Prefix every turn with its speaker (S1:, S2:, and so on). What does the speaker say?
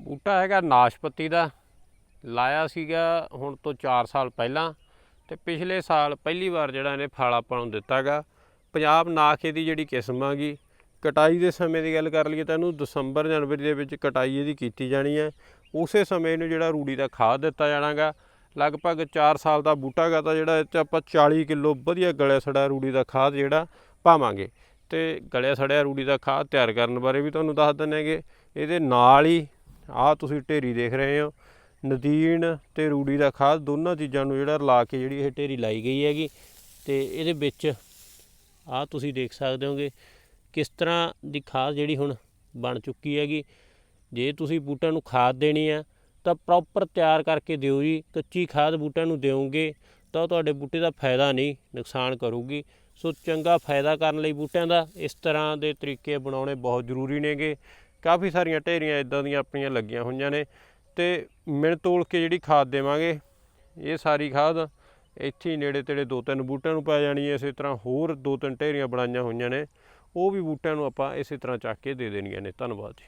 S1: ਬੂਟਾ ਹੈਗਾ ਨਾਸ਼ਪਤੀ ਦਾ। ਲਾਇਆ ਸੀਗਾ ਹੁਣ ਤੋਂ 4 ਸਾਲ ਪਹਿਲਾਂ ਤੇ ਪਿਛਲੇ ਸਾਲ ਪਹਿਲੀ ਵਾਰ ਜਿਹੜਾ ਇਹਨੇ ਫਲ ਆਪਾਂ ਨੂੰ ਦਿੱਤਾਗਾ। ਪੰਜਾਬ ਨਾਖੇ ਦੀ ਜਿਹੜੀ ਕਿਸਮ ਆਗੀ ਕਟਾਈ ਦੇ ਸਮੇਂ ਦੀ ਗੱਲ ਕਰ ਲਈਏ ਤਾਂ ਇਹਨੂੰ ਦਸੰਬਰ ਜਨਵਰੀ ਦੇ ਵਿੱਚ ਕਟਾਈ ਇਹਦੀ ਕੀਤੀ ਜਾਣੀ ਹੈ ਉਸੇ ਸਮੇਂ ਇਹਨੂੰ ਜਿਹੜਾ ਰੂੜੀ ਦਾ ਖਾਦ ਦਿੱਤਾ ਜਾਣਾਗਾ। ਲਗਭਗ 4 ਸਾਲ ਦਾ ਬੂਟਾ ਗਾ ਤਾਂ ਜਿਹੜਾ ਇਹ 'ਚ ਆਪਾਂ 40 ਕਿਲੋ ਵਧੀਆ ਗਲਿਆ ਸੜਾ ਰੂੜੀ ਦਾ ਖਾਦ ਜਿਹੜਾ ਪਾਵਾਂਗੇ। ਤੇ ਗਲਿਆ ਸੜਿਆ ਰੂੜੀ ਦਾ ਖਾਦ ਤਿਆਰ ਕਰਨ ਬਾਰੇ ਵੀ ਤੁਹਾਨੂੰ ਦੱਸ ਦਿੰਦੇ ਹੈਗੇ। ਇਹਦੇ ਨਾਲ ਹੀ ਆਹ ਤੁਸੀਂ ਢੇਰੀ ਦੇਖ ਰਹੇ ਹੋ। ਨਦੀਨ ਤੇ ਰੂੜੀ ਦਾ ਖਾਦ ਦੋਨਾਂ ਚੀਜ਼ਾਂ ਨੂੰ ਜਿਹੜਾ ਲਾ ਕੇ ਜਿਹੜੀ ਇਹ ਢੇਰੀ ਲਾਈ ਗਈ ਹੈਗੀ ਤੇ ਇਹਦੇ ਵਿੱਚ ਆਹ ਤੁਸੀਂ ਦੇਖ ਸਕਦੇ ਹੋਗੇ ਕਿਸ ਤਰ੍ਹਾਂ ਦੀ ਖਾਦ ਜਿਹੜੀ ਹੁਣ ਬਣ ਚੁੱਕੀ ਹੈਗੀ। ਜੇ ਤੁਸੀਂ ਬੂਟਿਆਂ ਨੂੰ ਖਾਦ ਦੇਣੀ ਆ, ਤਾਂ ਪ੍ਰੋਪਰ ਤਿਆਰ ਕਰਕੇ ਦਿਓ ਜੀ। ਕੱਚੀ ਖਾਦ ਬੂਟਿਆਂ ਨੂੰ ਦਿਓਗੇ ਤਾਂ ਉਹ ਤੁਹਾਡੇ ਬੂਟੇ ਦਾ ਫਾਇਦਾ ਨਹੀਂ, ਨੁਕਸਾਨ ਕਰੂਗੀ। ਸੋ ਚੰਗਾ ਫਾਇਦਾ ਕਰਨ ਲਈ ਬੂਟਿਆਂ ਦਾ ਇਸ ਤਰ੍ਹਾਂ ਦੇ ਤਰੀਕੇ ਬਣਾਉਣੇ ਬਹੁਤ ਜ਼ਰੂਰੀ ਨੇਗੇ। ਕਾਫੀ ਸਾਰੀਆਂ ਢੇਰੀਆਂ ਇਦਾਂ ਦੀਆਂ ਆਪਣੀਆਂ ਲੱਗੀਆਂ ਹੋਈਆਂ ਨੇ ਤੇ ਮਿਣ ਤੋਲ ਕੇ ਜਿਹੜੀ ਖਾਦ ਦੇਵਾਂਗੇ, ਇਹ ਸਾਰੀ ਖਾਦ ਇੱਥੇ ਨੇੜੇ ਤੇੜੇ ਦੋ ਤਿੰਨ ਬੂਟਿਆਂ ਨੂੰ ਪੈ ਜਾਣੀ ਹੈ, ਇਸੇ ਤਰ੍ਹਾਂ ਹੋਰ ਦੋ ਤਿੰਨ ਢੇਰੀਆਂ ਬਣਾਈਆਂ ਹੋਈਆਂ ਨੇ, ਉਹ ਵੀ ਬੂਟਿਆਂ ਨੂੰ ਆਪਾਂ ਇਸੇ ਤਰ੍ਹਾਂ ਚੱਕ ਕੇ ਦੇ ਦੇਣੀਆਂ ਨੇ। ਧੰਨਵਾਦ ਜੀ।